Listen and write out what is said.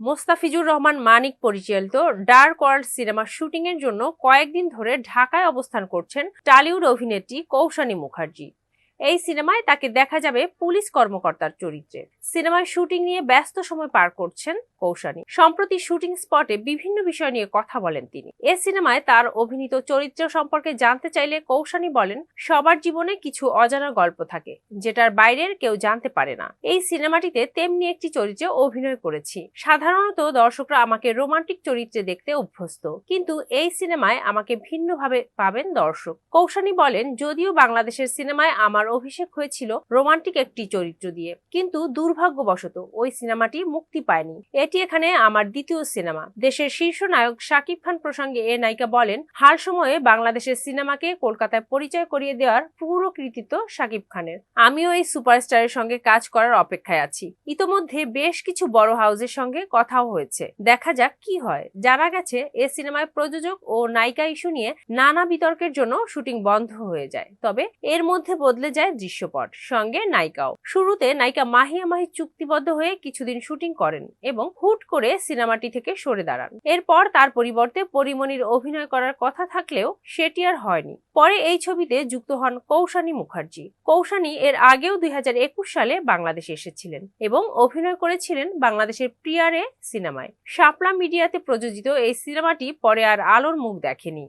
মোস্তাফিজুর রহমান মানিক পরিচালিত dark world সিনেমার shooting এর জন্য কয়েকদিন ধরে ঢাকায় অবস্থান করছেন টালিউড অভিনেত্রী কৌশানী মুখার্জি। এই সিনেমায় তাকে দেখা যাবে পুলিশ কর্মকর্তার চরিত্রে। সিনেমায় শুটিং নিয়ে ব্যস্ত সময় পার করছেন কৌশানী। সম্প্রতি শুটিং স্পটে বিভিন্ন বিষয় নিয়ে কথা বলেন তিনি। এ সিনেমায় তার অভিনীত চরিত্র সম্পর্কে জানতে চাইলে কৌশানী বলেন, সবার জীবনে কিছু অজানা গল্প থাকে, যেটার বাইরের কেউ জানতে পারে না। এই সিনেমাটিতে তেমনি একটি চরিত্রে অভিনয় করেছি। সাধারণত দর্শকরা আমাকে রোমান্টিক চরিত্রে দেখতে অভ্যস্ত, কিন্তু এই সিনেমায় আমাকে ভিন্নভাবে পাবেন দর্শক। কৌশানী বলেন, যদিও বাংলাদেশের সিনেমায় আমার অভিষেক হয়েছিল রোমান্টিক একটি চরিত্র দিয়ে। কিন্তু দুর্ভাগ্যবশত ওই সিনেমাটি মুক্তি পায়নি। এটি এখানে আমার দ্বিতীয় সিনেমা। দেশের শীর্ষ নায়ক শাকিব খান প্রসঙ্গে এ নায়িকা বলেন, হাল সময়ে বাংলাদেশের সিনেমাকে কলকাতায় পরিচয় করিয়ে দেওয়ার পুরো কৃতিত্ব শাকিব খানের। আমিও এই সুপারস্টারের সঙ্গে কাজ করার অপেক্ষায় আছি। ইতোমধ্যে বেশ কিছু বড় হাউজের সঙ্গে কথাও হয়েছে। দেখা যাক কি হয়। জানা গেছে, এ সিনেমায় প্রযোজক ও নায়িকা ইস্যু নিয়ে নানা বিতর্কের জন্য শুটিং বন্ধ হয়ে যায়। তবে এর মধ্যে বদলে যায় দৃশ্যপট, সঙ্গে নায়িকাও। শুরুতে নায়িকা মাহিয়া মাহি চুক্তিবদ্ধ হয়ে কিছুদিন শুটিং করেন এবং হুট করে সিনেমাটি থেকে সরে দাঁড়ান। এরপর তার পরিবর্তে পরিমণির অভিনয় করার কথা থাকলেও সেটি আর হয়নি। পরে এই ছবিতে যুক্ত হন কৌশানী মুখার্জি। কৌশানী এর আগেও দুই হাজার একুশ সালে বাংলাদেশে এসেছিলেন এবং অভিনয় করেছিলেন বাংলাদেশের প্রিয়ারে সিনেমায়। শাপলা মিডিয়াতে প্রযোজিত এই সিনেমাটি পরে আর আলোর মুখ দেখেনি।